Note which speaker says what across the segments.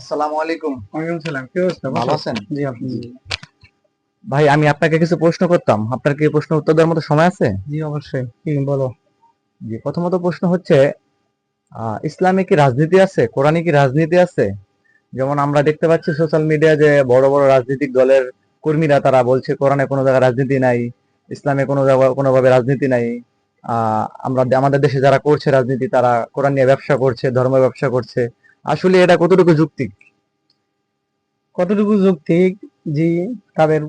Speaker 1: আসসালামু আলাইকুম।
Speaker 2: ওয়ালাইকুম সালাম কি অবস্থা?
Speaker 1: ভালো আছেন?
Speaker 2: জি আলহামদুলিল্লাহ।
Speaker 1: ভাই আমি আপনাকে কিছু প্রশ্ন করতাম। আপনার কি প্রশ্ন উত্তর দেওয়ার মতো সময় আছে?
Speaker 2: জি অবশ্যই। কি বলো।
Speaker 1: জি প্রথমত প্রশ্ন হচ্ছে ইসলামে কি রাজনীতি আছে? কোরআনে কি রাজনীতি আছে? যেমন আমরা দেখতে পাচ্ছি সোশ্যাল মিডিয়া যে বড় বড় রাজনৈতিক দলের কর্মীরা তারা বলছে কোরআনে কোনো জায়গায় রাজনীতি নাই ইসলামে কোনো জায়গায় কোনোভাবে রাজনীতি নাই। আহ, আমরা আমাদের দেশে যারা করছে রাজনীতি তারা কোরআন নিয়ে ব্যবসা করছে ধর্ম ব্যবসা করছে। আসলে এটা কতটুকু যুক্তিক?
Speaker 2: কতটুকু যৌক্তিক? জি তাদের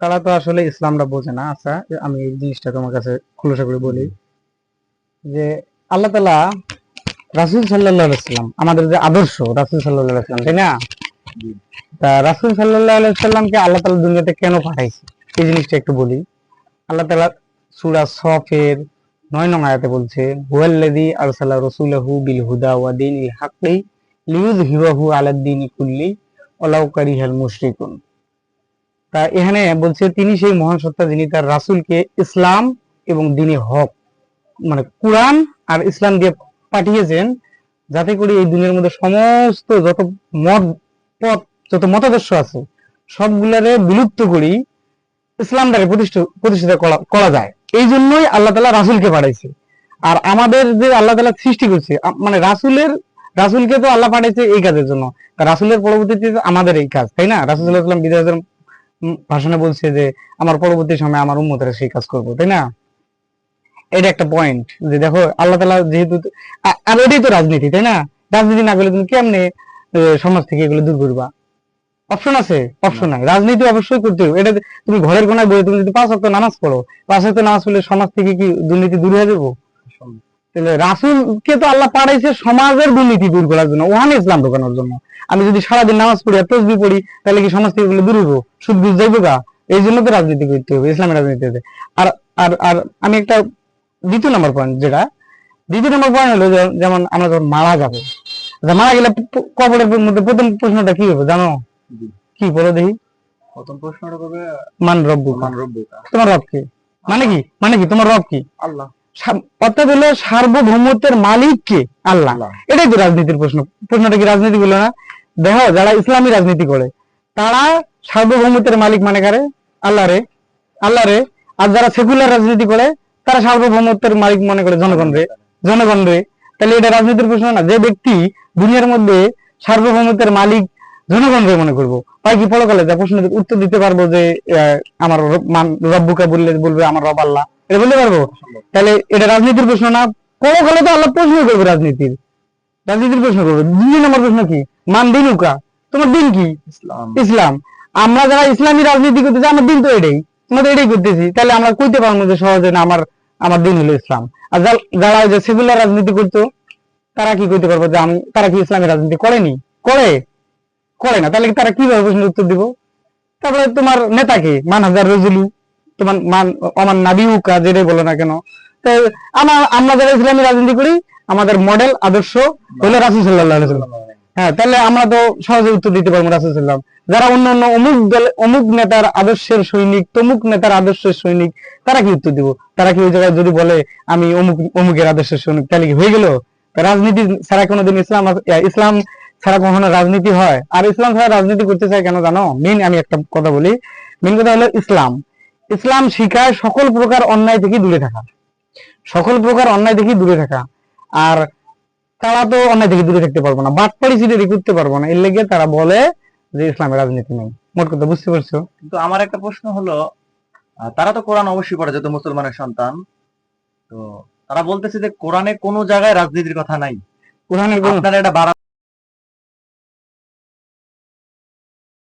Speaker 2: তারা তো আসলে ইসলামটা বোঝে না। আচ্ছা আমি এই জিনিসটা তোমার কাছে খুলাসা করে বলি। যে আল্লাহ তালা রাসুল সাল্লাহ সাল্লাম আমাদের যে আদর্শ রাসুল সাল্লাহ সাল্লাম তাই না? তা রাসুল সাল্লাহ সাল্লামকে আল্লাহ তালা দুনিয়াতে কেন পাঠাইছে? এই জিনিসটা একটু বলি। আল্লাহ তালা সুরা সফের নয় নং আয়াতে বলছে আরসালা বিল হুদা ওয়া হাক্কি কুল্লি মুশরিকুন। তা এখানে বলছে, তিনি সেই মহান সত্তা যিনি তার রাসূলকে ইসলাম এবং দিনে হক মানে কোরআন আর ইসলাম দিয়ে পাঠিয়েছেন, যাতে করে এই দুনিয়ার মধ্যে সমস্ত যত মত, পথ, যত মতাদর্শ আছে, সবগুলারে বিলুপ্ত করি ইসলামটাকে প্রতিষ্ঠিত প্রতিষ্ঠিত করা- যায়। এই জন্যই আল্লাহ তালা রাসুলকে পাঠাইছে। আর আমাদের যে আল্লাহ তালা সৃষ্টি করছে মানে রাসুলের, রাসুলকে তো আল্লাহ পাঠাইছে এই কাজের জন্য। রাসুলের পরবর্তীতে আমাদের এই কাজ, তাই না? রাসুল সাল্লাম বিদায় ভাষণে বলছে যে, আমার পরবর্তী সময় আমার উন্মতেরা সেই কাজ করব তাই না? এটা একটা পয়েন্ট যে দেখো, আল্লাহ তালা যেহেতু আর এটাই তো রাজনীতি, তাই না? রাজনীতি না করলে তুমি কেমনে সমাজ থেকে এগুলো দূর করবা? অপশন আছে অপশন নাই। রাজনীতি অবশ্যই করতে হবে। এটা তুমি ঘরের কোনায় বসে তুমি যদি পাঁচ ওয়াক্ত নামাজ পড়ো পাঁচ ওয়াক্ত নামাজ পড়লে সমাজ থেকে কি দুর্নীতি দূর হয়ে যাব? তাহলে রাসুলকে তো আল্লাহ পাঠাইছে সমাজের দুর্নীতি দূর করার জন্য ওখানে ইসলাম ঢোকানোর জন্য। আমি যদি সারাদিন নামাজ পড়ি আর তসবি পড়ি তাহলে কি সমাজ থেকে দূর হব? সুদ বুঝ যাইবো গা? এই জন্য তো রাজনীতি করতে হবে ইসলামের রাজনীতিতে। আর আর আর আমি একটা দ্বিতীয় নম্বর পয়েন্ট যেটা দ্বিতীয় নম্বর পয়েন্ট হলো যেমন আমরা যখন মারা যাব মারা গেলে কবরের মধ্যে প্রথম প্রশ্নটা কি হবে জানো। কি বলো দেখি।
Speaker 1: প্রথম প্রশ্নটা
Speaker 2: মান রব্বু
Speaker 1: মান
Speaker 2: তোমার রব কি? মানে কি? মানে কি? তোমার রব কি?
Speaker 1: আল্লাহ।
Speaker 2: অর্থাৎ হলো সার্বভৌমত্বের মালিক কে? আল্লাহ।
Speaker 1: আল্লাহ।
Speaker 2: এটাই তো রাজনীতির প্রশ্ন। প্রশ্নটা কি রাজনীতি বলো না? দেখো যারা ইসলামী রাজনীতি করে তারা সার্বভৌমত্বের মালিক মানে কারে? আল্লাহ রে। আল্লাহ রে। আর যারা সেকুলার রাজনীতি করে তারা সার্বভৌমত্বের মালিক মনে করে জনগণ রে। জনগণ রে। তাহলে এটা রাজনীতির প্রশ্ন না। যে ব্যক্তি দুনিয়ার মধ্যে সার্বভৌমত্বের মালিক জনগণ রে মনে করব। তাই কি পরকালে যা প্রশ্ন উত্তর দিতে পারব যে আমার মান- রব্বুকা বললে বলবে আমার রব আল্লাহ। এটা বলতে পারব? তাহলে এটা রাজনীতির প্রশ্ন না পরকালে তো আল্লাহ প্রশ্ন করবে রাজনীতির। রাজনীতির প্রশ্ন করবে। দুই নম্বর প্রশ্ন কি? মান দিনুকা তোমার দিন কি?
Speaker 1: ইসলাম।
Speaker 2: আমরা যারা ইসলামী রাজনীতি করতেছি আমার দিন তো এটাই। আমরা তো এটাই করতেছি। তাহলে আমরা কইতে পারব যে সহজে না আমার আমার দিন হলো ইসলাম। আর যারা ওই যে সেকুলার রাজনীতি করতো তারা কি করতে পারব যে আমি তারা কি ইসলামী রাজনীতি করেনি? করে। করে না, তাহলে তারা কীভাবে প্রশ্নের উত্তর দিব? তারপরে তোমার নেতাকে মান হাজার রজুলু, তোমার মান আমার নাবিউকা যেটাই বলো না কেন। তো আমরা আমরা যারা ইসলামী রাজনীতি করি, আমাদের মডেল আদর্শ হলো রাসুল সাল্লাহ হ্যাঁ তাহলে আমরা তো সহজে উত্তর দিতে পারব রাসুল সাল্লাম যারা অন্য অন্য অমুক দল, অমুক নেতার আদর্শের সৈনিক, তমুক নেতার আদর্শের সৈনিক, তারা কি উত্তর দিব? তারা কি ওই জায়গায় যদি বলে, আমি অমুক, অমুকের আদর্শের সৈনিক তাহলে কি হয়ে গেল? রাজনীতি ছাড়া কোনোদিন ইসলাম ইসলাম ছাড়া কখনো রাজনীতি হয়। আর ইসলাম ছাড়া রাজনীতি করতে চায় কেন জানো? মেন আমি একটা কথা বলি। মেন কথা হলো ইসলাম। ইসলাম শিখায় সকল প্রকার অন্যায় থেকে দূরে থাকা। সকল প্রকার অন্যায় থেকে দূরে থাকা। আর তারা তো অন্যায় থেকে দূরে থাকতে পারব না। বাটপাড়ি সিটি করতে পারব না। এর লেগে তারা বলে যে ইসলামের রাজনীতি নেই। মোট কথা বুঝতে পারছ?
Speaker 1: কিন্তু আমার একটা প্রশ্ন হলো তারা তো কোরআন অবশ্যই পড়ে যেহেতু মুসলমানের সন্তান। তো তারা বলতেছে যে কোরআনে কোনো জায়গায় রাজনীতির কথা নাই।
Speaker 2: কোরআনের কোন
Speaker 1: আপনারা এটা